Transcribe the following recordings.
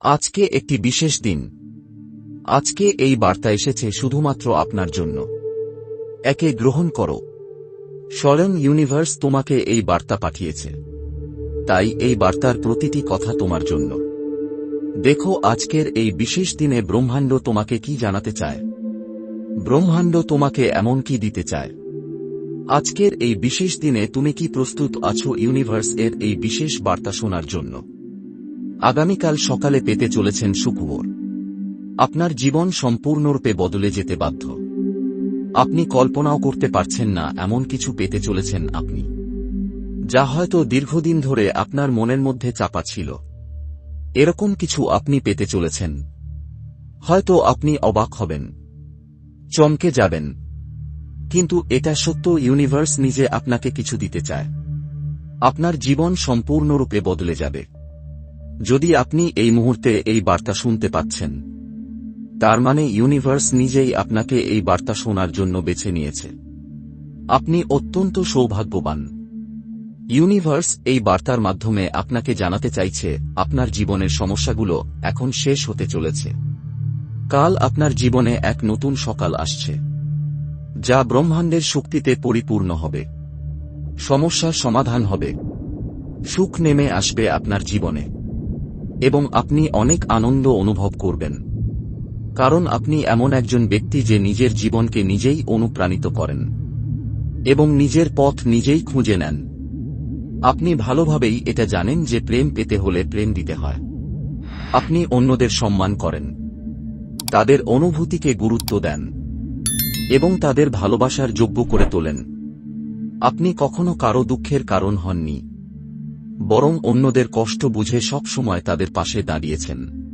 আজকে একটি বিশেষ দিন। আজকে এই বার্তা এসেছে শুধুমাত্র আপনার জন্য। একে গ্রহণ করো। স্বয়ং ইউনিভার্স তোমাকে এই বার্তা পাঠিয়েছে। তাই এই বার্তার প্রতিটি কথা তোমার জন্য। দেখো আজকের এই বিশেষ দিনে ব্রহ্মাণ্ড তোমাকে কি জানাতে চায়? ব্রহ্মাণ্ড তোমাকে এমন কি দিতে চায়? আজকের এই বিশেষ দিনে তুমি কি প্রস্তুত আছো ইউনিভার্স এর এই বিশেষ বার্তা শোনার জন্য? আগামীকাল সকালে পেতে চলেছেন শুক্রবার আপনার জীবন সম্পূর্ণরূপে বদলে যেতে বাধ্য। আপনি কল্পনাও করতে পারছেন না এমন কিছু পেতে চলেছেন আপনি। যা হয়তো দীর্ঘদিন ধরে আপনার মনের মধ্যে চাপা ছিল। এরকম কিছু আপনি পেতে চলেছেন। হয়তো আপনি অবাক হবেন। চমকে যাবেন। কিন্তু এটা সত্য, ইউনিভার্স নিজে আপনাকে কিছু দিতে চায়। আপনার জীবন সম্পূর্ণরূপে বদলে যাবে। যদি আপনি এই মুহূর্তে এই বার্তা শুনতে পাচ্ছেন, তার মানে ইউনিভার্স নিজেই আপনাকে এই বার্তা শোনার জন্য বেছে নিয়েছে। আপনি অত্যন্ত সৌভাগ্যবান। ইউনিভার্স এই বার্তার মাধ্যমে আপনাকে জানাতে চাইছে, আপনার জীবনের সমস্যাগুলো এখন শেষ হতে চলেছে। কাল আপনার জীবনে এক নতুন সকাল আসছে, যা ব্রহ্মাণ্ডের শক্তিতে পরিপূর্ণ হবে। সমস্যার সমাধান হবে। সুখ নেমে আসবে আপনার জীবনে। এবং আপনি অনেক আনন্দ অনুভব করবেন। কারণ আপনি এমন একজন ব্যক্তি যে নিজের জীবনকে নিজেই অনুপ্রাণিত করেন এবং নিজের পথ নিজেই খুঁজে নেন। আপনি ভালোভাবেই এটা জানেন যে প্রেম পেতে হলে প্রেম দিতে হয়। আপনি অন্যদের সম্মান করেন। তাদের অনুভূতিকে গুরুত্ব দেন এবং তাদের ভালোবাসার যোগ্য করে তোলেন। আপনি কখনো কারও দুঃখের কারণ হননি। বরং অন্যদের কষ্ট বুঝে সব সময় তাদের পাশে দাঁড়িয়েছেন।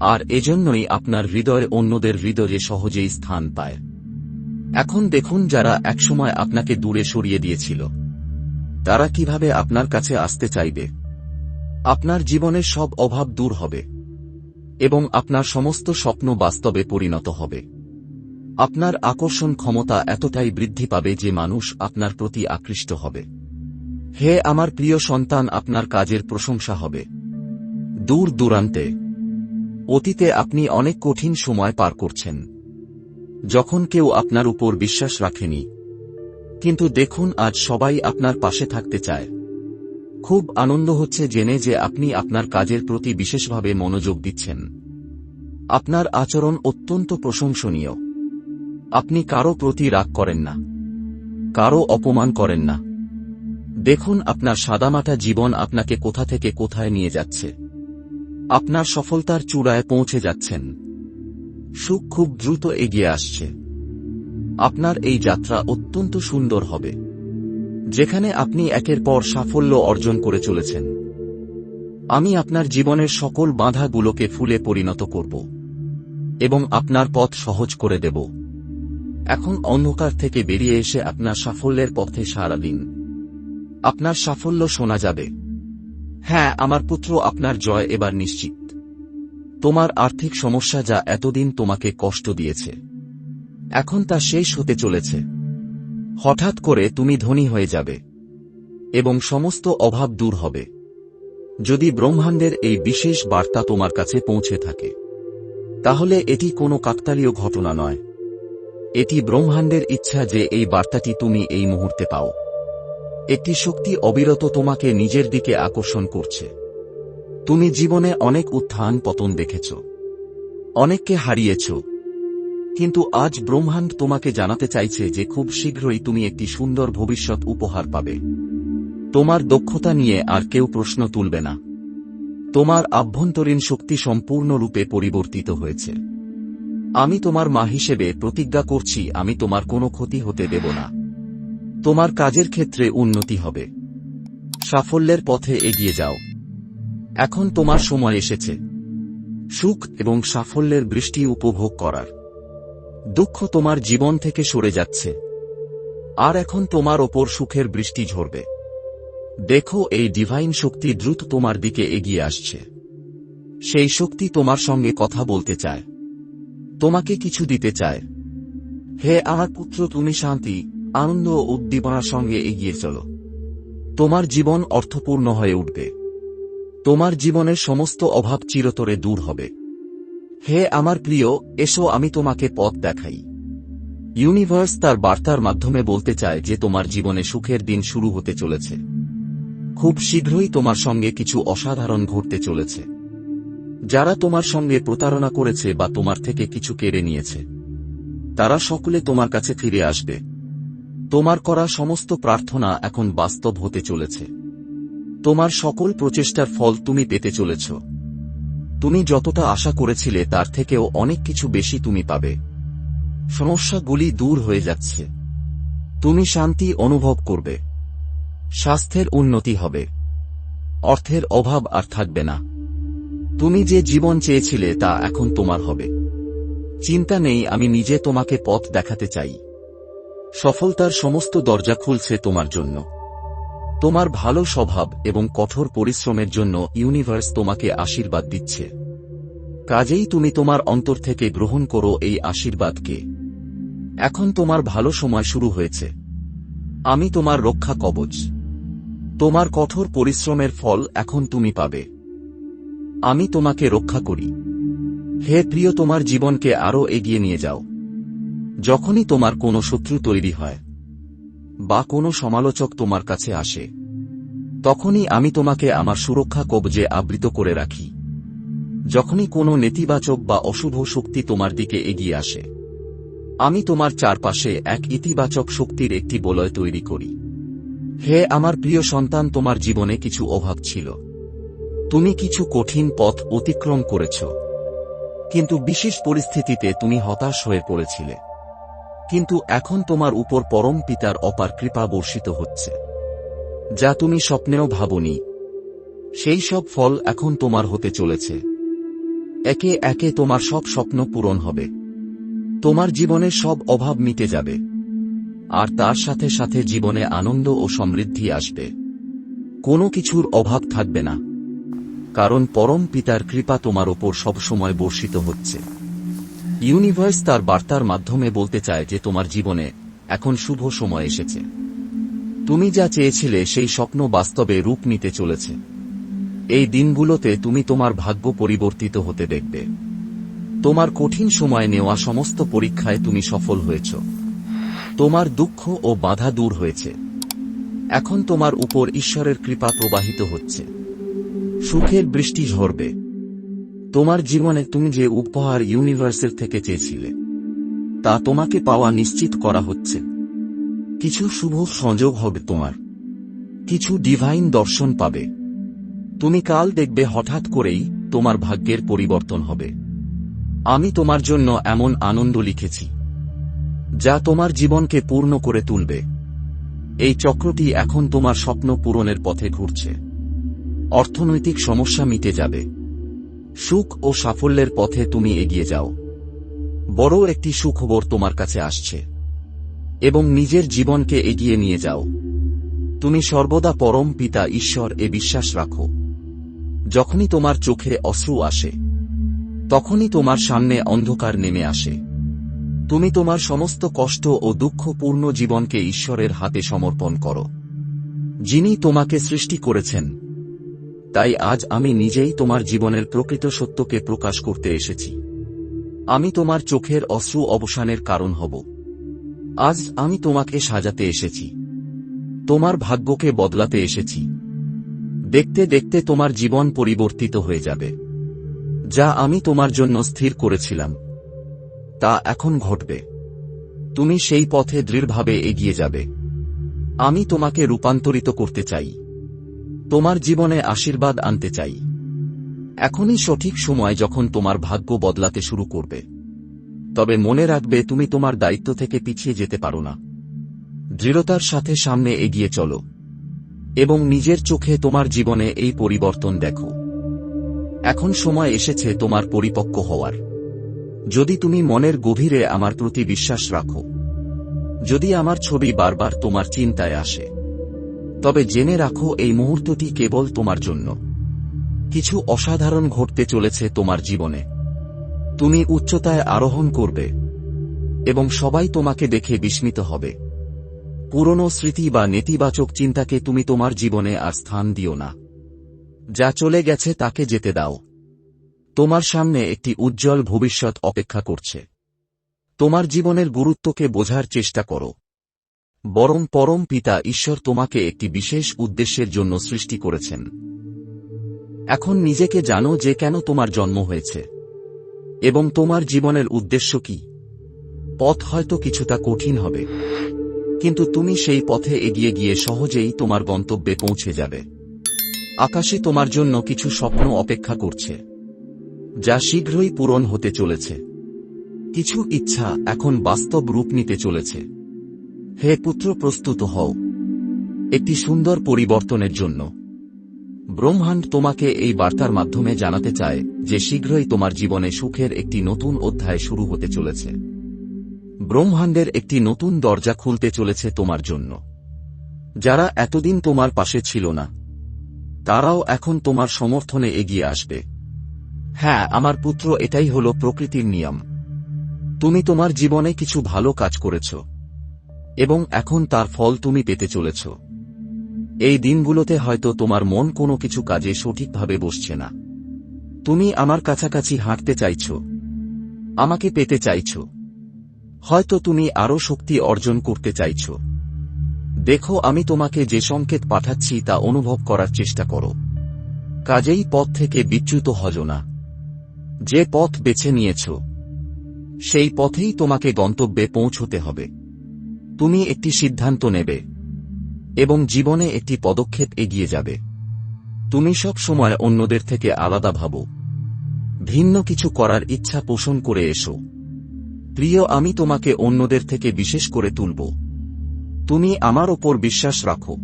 আর এজন্যই আপনার হৃদয়ে অন্যদের হৃদয়ে সহজেই স্থান পায়। এখন দেখুন যারা একসময় আপনাকে দূরে সরিয়ে দিয়েছিল। তারা কীভাবে আপনার কাছে আসতে চাইবে? আপনার জীবনের সব অভাব দূর হবে। এবং আপনার সমস্ত স্বপ্ন বাস্তবে পরিণত হবে। আপনার আকর্ষণ ক্ষমতা এতটাই বৃদ্ধি পাবে যে মানুষ আপনার প্রতি আকৃষ্ট হবে। হে আমার প্রিয় সন্তান, আপনার কাজের প্রশংসা হবে। দূর দূরান্তে, অতীতে আপনি অনেক কঠিন সময় পার করছেন। যখন কেউ আপনার উপর বিশ্বাস রাখেনি। কিন্তু দেখুন, আজ সবাই আপনার পাশে থাকতে চায়। খুব আনন্দ হচ্ছে জেনে যে আপনি আপনার কাজের প্রতি বিশেষভাবে মনোযোগ দিচ্ছেন। আপনার আচরণ অত্যন্ত প্রশংসনীয়। আপনি কারও প্রতি রাগ করেন না। কারও অপমান করেন না। দেখুন আপনার সাদামাটা জীবন আপনাকে কোথা থেকে কোথায় নিয়ে যাচ্ছে। আপনার সফলতার চূড়ায় পৌঁছে যাচ্ছেন। সুখ খুব দ্রুত এগিয়ে আসছে। আপনার এই যাত্রা অত্যন্ত সুন্দর হবে। যেখানে আপনি একের পর সাফল্য অর্জন করে চলেছেন। আমি আপনার জীবনের সকল বাধাগুলোকে ফুলে পরিণত করব। এবং আপনার পথ সহজ করে দেব। এখন অন্ধকার থেকে বেরিয়ে এসে আপনার সাফল্যের পথে সারা দিন। আপনার সাফল্য শোনা যাবে। হ্যাঁ আমার পুত্র, আপনার জয় এবার নিশ্চিত। তোমার আর্থিক সমস্যা যা এতদিন তোমাকে কষ্ট দিয়েছে, এখন তা শেষ হতে চলেছে। হঠাৎ করে তুমি ধনী হয়ে যাবে এবং সমস্ত অভাব দূর হবে। যদি ব্রহ্মাণ্ডের এই বিশেষ বার্তা তোমার কাছে পৌঁছে থাকে, তাহলে এটি কোনো কাকতালীয় ঘটনা নয়। এটি ব্রহ্মাণ্ডের ইচ্ছা যে এই বার্তাটি তুমি এই মুহূর্তে পাও। একটি শক্তি অবিরত তোমাকে নিজের দিকে আকর্ষণ করছে। তুমি জীবনে অনেক উত্থান পতন দেখেছ। অনেককে হারিয়েছ। কিন্তু আজ ব্রহ্মাণ্ড তোমাকে জানাতে চাইছে যে খুব শীঘ্রই তুমি একটি সুন্দর ভবিষ্যৎ উপহার পাবে। তোমার দক্ষতা নিয়ে আর কেউ প্রশ্ন তুলবে না। তোমার আভ্যন্তরীণ শক্তি সম্পূর্ণরূপে পরিবর্তিত হয়েছে। আমি তোমার মা হিসেবে প্রতিজ্ঞা করছি, আমি তোমার কোনো ক্ষতি হতে দেব না। তোমার কাজের ক্ষেত্রে উন্নতি হবে। সাফল্যের পথে এগিয়ে যাও। এখন তোমার সময় এসেছে। সুখ এবং সাফল্যের বৃষ্টি উপভোগ করার। দুঃখ তোমার জীবন থেকে সরে যাচ্ছে। আর এখন তোমার ওপর সুখের বৃষ্টি ঝরবে। দেখো, এই ডিভাইন শক্তি দ্রুত তোমার দিকে এগিয়ে আসছে। সেই শক্তি তোমার সঙ্গে কথা বলতে চায়। তোমাকে কিছু দিতে চায়। হে আমার পুত্র, তুমি শান্তি। আনন্দ ও উদ্দীপনার সঙ্গে এগিয়ে চলো। তোমার জীবন অর্থপূর্ণ হয়ে উঠবে। তোমার জীবনের সমস্ত অভাব চিরতরে দূর হবে। হে আমার প্রিয়, এসো আমি তোমাকে পথ দেখাই। ইউনিভার্স তার বার্তার মাধ্যমে বলতে চায় যে তোমার জীবনে সুখের দিন শুরু হতে চলেছে। খুব শীঘ্রই তোমার সঙ্গে কিছু অসাধারণ ঘটতে চলেছে। যারা তোমার সঙ্গে প্রতারণা করেছে বা তোমার থেকে কিছু কেড়ে নিয়েছে, তারা সকলে তোমার কাছে ফিরে আসবে। তোমার করা সমস্ত প্রার্থনা এখন বাস্তব হতে চলেছে। তোমার সকল প্রচেষ্টার ফল তুমি পেতে চলেছ। তুমি যতটা আশা করেছিলে তার থেকেও অনেক কিছু বেশি তুমি পাবে। সমস্যাগুলি দূর হয়ে যাচ্ছে। তুমি শান্তি অনুভব করবে। স্বাস্থ্যের উন্নতি হবে। অর্থের অভাব আর থাকবে না। তুমি যে জীবন চেয়েছিলে তা এখন তোমার হবে। চিন্তা নেই আমি নিজে তোমাকে পথ দেখাতে চাই। সফলতার সমস্ত দরজা খুলছে তোমার জন্য। তোমার ভালো স্বভাব এবং কঠোর পরিশ্রমের জন্য ইউনিভার্স তোমাকে আশীর্বাদ দিচ্ছে। কাজেই তুমি তোমার অন্তর থেকে গ্রহণ করো এই আশীর্বাদকে। এখন তোমার ভালো সময় শুরু হয়েছে। আমি তোমার রক্ষা কবচ। তোমার কঠোর পরিশ্রমের ফল এখন তুমি পাবে। আমি তোমাকে রক্ষা করি। হে প্রিয়, তোমার জীবনকে আরও এগিয়ে নিয়ে যাও। যখনই তোমার কোনো শত্রু তৈরি হয়, বা কোনো সমালোচক তোমার কাছে আসে, তখনই আমি তোমাকে আমার সুরক্ষা কবজে আবৃত করে রাখি। যখনই কোনো নেতিবাচক বা অশুভ শক্তি তোমার দিকে এগিয়ে আসে, আমি তোমার চারপাশে এক ইতিবাচক শক্তির একটি বলয় তৈরি করি। হে আমার প্রিয় সন্তান, তোমার জীবনে কিছু অভাব ছিল। তুমি কিছু কঠিন পথ অতিক্রম করেছ। কিন্তু বিশেষ পরিস্থিতিতে তুমি হতাশ হয়ে পড়েছিলে। কিন্তু এখন তোমার উপর পরম পিতার অপার কৃপা বর্ষিত হচ্ছে। যা তুমি স্বপ্নেও ভাবনি, সেই সব ফল এখন তোমার হতে চলেছে। একে একে তোমার সব স্বপ্ন পূরণ হবে। তোমার জীবনে সব অভাব মিটে যাবে। আর তার সাথে সাথে জীবনে আনন্দ ও সমৃদ্ধি আসবে। কোনো কিছুর অভাব থাকবে না। কারণ পরম পিতার কৃপা তোমার ওপর সবসময় বর্ষিত হচ্ছে। ইউনিভার্স তার বার্তার মাধ্যমে বলতে চায় যে তোমার জীবনে এখন শুভ সময় এসেছে। তুমি যা চেয়েছিলে সেই স্বপ্ন বাস্তবে রূপ নিতে চলেছে। এই দিনগুলোতে তুমি তোমার ভাগ্য পরিবর্তিত হতে দেখবে। তোমার কঠিন সময় নেওয়া সমস্ত পরীক্ষায় তুমি সফল হয়েছ। তোমার দুঃখ ও বাধা দূর হয়েছে। এখন তোমার উপর ঈশ্বরের কৃপা প্রবাহিত হচ্ছে। সুখের বৃষ্টি ঝরবে। তোমার জীবনে তুমি যে উপহার ইউনিভার্সের থেকে চেয়েছিলে, তা তোমাকে পাওয়া নিশ্চিত করা হচ্ছে। কিছু শুভ সংযোগ হবে তোমার। কিছু ডিভাইন দর্শন পাবে। তুমি কাল দেখবে হঠাৎ করেই তোমার ভাগ্যের পরিবর্তন হবে। আমি তোমার জন্য এমন আনন্দ লিখেছি, যা তোমার জীবনকে পূর্ণ করে তুলবে। এই চক্রটি এখন তোমার স্বপ্ন পূরণের পথে ঘুরছে। অর্থনৈতিক সমস্যা মিটে যাবে। সুখ ও সাফল্যের পথে তুমি এগিয়ে যাও। বড় একটি সুখবর তোমার কাছে আসছে। এবং নিজের জীবনকে এগিয়ে নিয়ে যাও। তুমি সর্বদা পরম পিতা ঈশ্বর এ বিশ্বাস রাখো। যখনই তোমার চোখে অশ্রু আসে, তখনই তোমার সামনে অন্ধকার নেমে আসে। তুমি তোমার সমস্ত কষ্ট ও দুঃখপূর্ণ জীবনকে ঈশ্বরের হাতে সমর্পণ করো। যিনি তোমাকে সৃষ্টি করেছেন তাই আজ আমি নিজেই তোমার জীবনের প্রকৃত সত্যকে প্রকাশ করতে এসেছি। আমি তোমার চোখের অশ্রু অবসানের কারণ হব। আজ আমি তোমাকে সাজাতে এসেছি। তোমার ভাগ্যকে বদলাতে এসেছি। দেখতে দেখতে তোমার জীবন পরিবর্তিত হয়ে যাবে। যা আমি তোমার জন্য স্থির করেছিলাম। তা এখন ঘটবে। তুমি সেই পথে দৃঢ়ভাবে এগিয়ে যাবে। আমি তোমাকে রূপান্তরিত করতে চাই। তোমার জীবনে আশীর্বাদ আনতে চাই। এখনই সঠিক সময় যখন তোমার ভাগ্য বদলাতে শুরু করবে। তবে মনে রাখবে তুমি তোমার দায়িত্ব থেকে পিছিয়ে যেতে পারো না। দৃঢ়তার সাথে সামনে এগিয়ে চলো। এবং নিজের চোখে তোমার জীবনে এই পরিবর্তন দেখো। এখন সময় এসেছে তোমার পরিপক্ক হওয়ার। যদি তুমি মনের গভীরে আমার প্রতি বিশ্বাস রাখো। যদি আমার ছবি বারবার তোমার চিন্তায় আসে। তবে জেনে রাখো, এই মুহূর্তটি কেবল তোমার জন্য। কিছু অসাধারণ ঘটতে চলেছে তোমার জীবনে। তুমি উচ্চতায় আরোহণ করবে, এবং সবাই তোমাকে দেখে বিস্মিত হবে। পুরনো স্মৃতি বা নেতিবাচক চিন্তাকে তুমি তোমার জীবনে আর স্থান দিও না। যা চলে গেছে তাকে যেতে দাও। তোমার সামনে একটি উজ্জ্বল ভবিষ্যৎ অপেক্ষা করছে। তোমার জীবনের গুরুত্বকে বোঝার চেষ্টা করো। বরং পরম পিতা ঈশ্বর তোমাকে একটি বিশেষ উদ্দেশ্যের জন্য সৃষ্টি করেছেন। এখন নিজেকে জানো যে কেন তোমার জন্ম হয়েছে। এবং তোমার জীবনের উদ্দেশ্য কি। পথ হয়তো কিছুটা কঠিন হবে। কিন্তু তুমি সেই পথে এগিয়ে গিয়ে সহজেই তোমার গন্তব্যে পৌঁছে যাবে। আকাশে তোমার জন্য কিছু স্বপ্ন অপেক্ষা করছে। যা শীঘ্রই পূরণ হতে চলেছে। কিছু ইচ্ছা এখন বাস্তব রূপ নিতে চলেছে। হে পুত্র, প্রস্তুত হও। একটি সুন্দর পরিবর্তনের জন্য। ব্রহ্মাণ্ড তোমাকে এই বার্তার মাধ্যমে জানাতে চায় যে শীঘ্রই তোমার জীবনে সুখের একটি নতুন অধ্যায় শুরু হতে চলেছে। ব্রহ্মাণ্ডের একটি নতুন দরজা খুলতে চলেছে তোমার জন্য। যারা এতদিন তোমার পাশে ছিল না, তারাও এখন তোমার সমর্থনে এগিয়ে আসবে। হ্যাঁ আমার পুত্র, এটাই হল প্রকৃতির নিয়ম। তুমি তোমার জীবনে কিছু ভালো কাজ করেছ। এবং এখন তার ফল তুমি পেতে চলেছ। এই দিনগুলোতে হয়তো তোমার মন কোনো কিছু কাজে সঠিকভাবে বসছে না। তুমি আমার কাছাকাছি হাঁটতে চাইছ। আমাকে পেতে চাইছ। হয়তো তুমি আরও শক্তি অর্জন করতে চাইছ। দেখো, আমি তোমাকে যে সংকেত পাঠাচ্ছি তা অনুভব করার চেষ্টা করো। কাজেই পথ থেকে বিচ্যুত হজ না। যে পথ বেছে নিয়েছ, সেই পথেই তোমাকে গন্তব্যে পৌঁছতে হবে। তুমি একটি সিদ্ধান্ত নেবে, এবং জীবনে একটি পদক্ষেপ এগিয়ে যাবে। তুমি সব সময় অন্যদের থেকে আলাদা ভাবো। ভিন্ন কিছু করার ইচ্ছা পোষণ করে এসো। প্রিয়, আমি তোমাকে অন্যদের থেকে বিশেষ করে তুলব। তুমি আমার ওপর বিশ্বাস রাখো।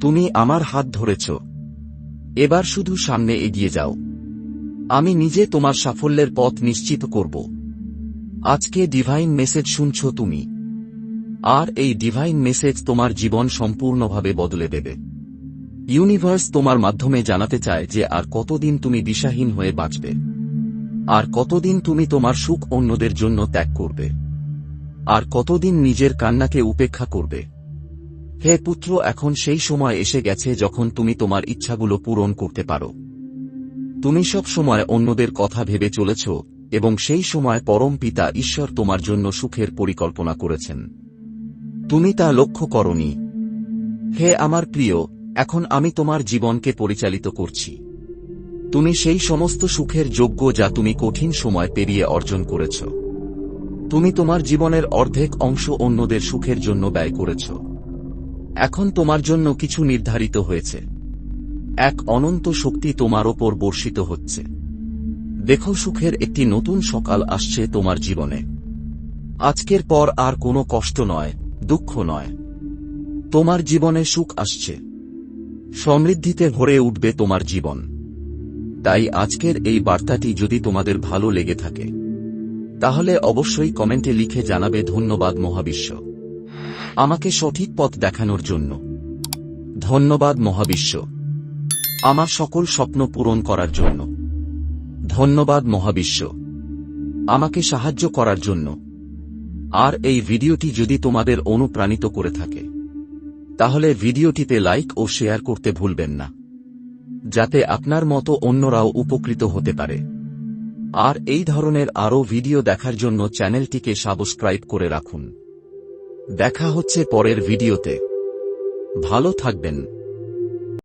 তুমি আমার হাত ধরেছ। এবার শুধু সামনে এগিয়ে যাও। আমি নিজে তোমার সাফল্যের পথ নিশ্চিত করব। আজকে ডিভাইন মেসেজ শুনছ তুমি। আর এই ডিভাইন মেসেজ তোমার জীবন সম্পূর্ণভাবে বদলে দেবে। ইউনিভার্স তোমার মাধ্যমে জানাতে চায় যে আর কতদিন তুমি দিশাহীন হয়ে বাঁচবে। আর কতদিন তুমি তোমার সুখ অন্যদের জন্য ত্যাগ করবে। আর কতদিন নিজের কান্নাকে উপেক্ষা করবে। হে পুত্র, এখন সেই সময় এসে গেছে যখন তুমি তোমার ইচ্ছাগুলো পূরণ করতে পারো। তুমি সব সময় অন্যদের কথা ভেবে চলেছ এবং সেই সময় পরম পিতা ঈশ্বর তোমার জন্য সুখের পরিকল্পনা করেছেন। তুমি তা লক্ষ্য করনি। হে আমার প্রিয়, এখন আমি তোমার জীবনকে পরিচালিত করছি। তুমি সেই সমস্ত সুখের যোগ্য যা তুমি কঠিন সময় পেরিয়ে অর্জন করেছ। তুমি তোমার জীবনের অর্ধেক অংশ অন্যদের সুখের জন্য ব্যয় করেছ। এখন তোমার জন্য কিছু নির্ধারিত হয়েছে। এক অনন্ত শক্তি তোমার ওপর বর্ষিত হচ্ছে। দেখো সুখের একটি নতুন সকাল আসছে তোমার জীবনে। আজকের পর আর কোনো কষ্ট নয়। দুঃখ নয়। তোমার জীবনে সুখ আসছে। সমৃদ্ধিতে ভরে উঠবে তোমার জীবন। তাই আজকের এই বার্তাটি যদি তোমাদের ভালো লেগে থাকে, তাহলে অবশ্যই কমেন্টে লিখে জানাবে ধন্যবাদ মহাবিশ্ব। আমাকে সঠিক পথ দেখানোর জন্য। ধন্যবাদ মহাবিশ্ব। আমার সকল স্বপ্ন পূরণ করার জন্য। ধন্যবাদ মহাবিশ্ব। আমাকে সাহায্য করার জন্য। আর এই ভিডিওটি যদি তোমাদের অনুপ্রাণিত করে থাকে, তাহলে ভিডিওটিতে লাইক ও শেয়ার করতে ভুলবেন না, যাতে আপনার মতো অন্যরাও উপকৃত হতে পারে। আর এই ধরনের আরও ভিডিও দেখার জন্য চ্যানেলটিকে সাবস্ক্রাইব করে রাখুন। দেখা হচ্ছে পরের ভিডিওতে। ভালো থাকবেন।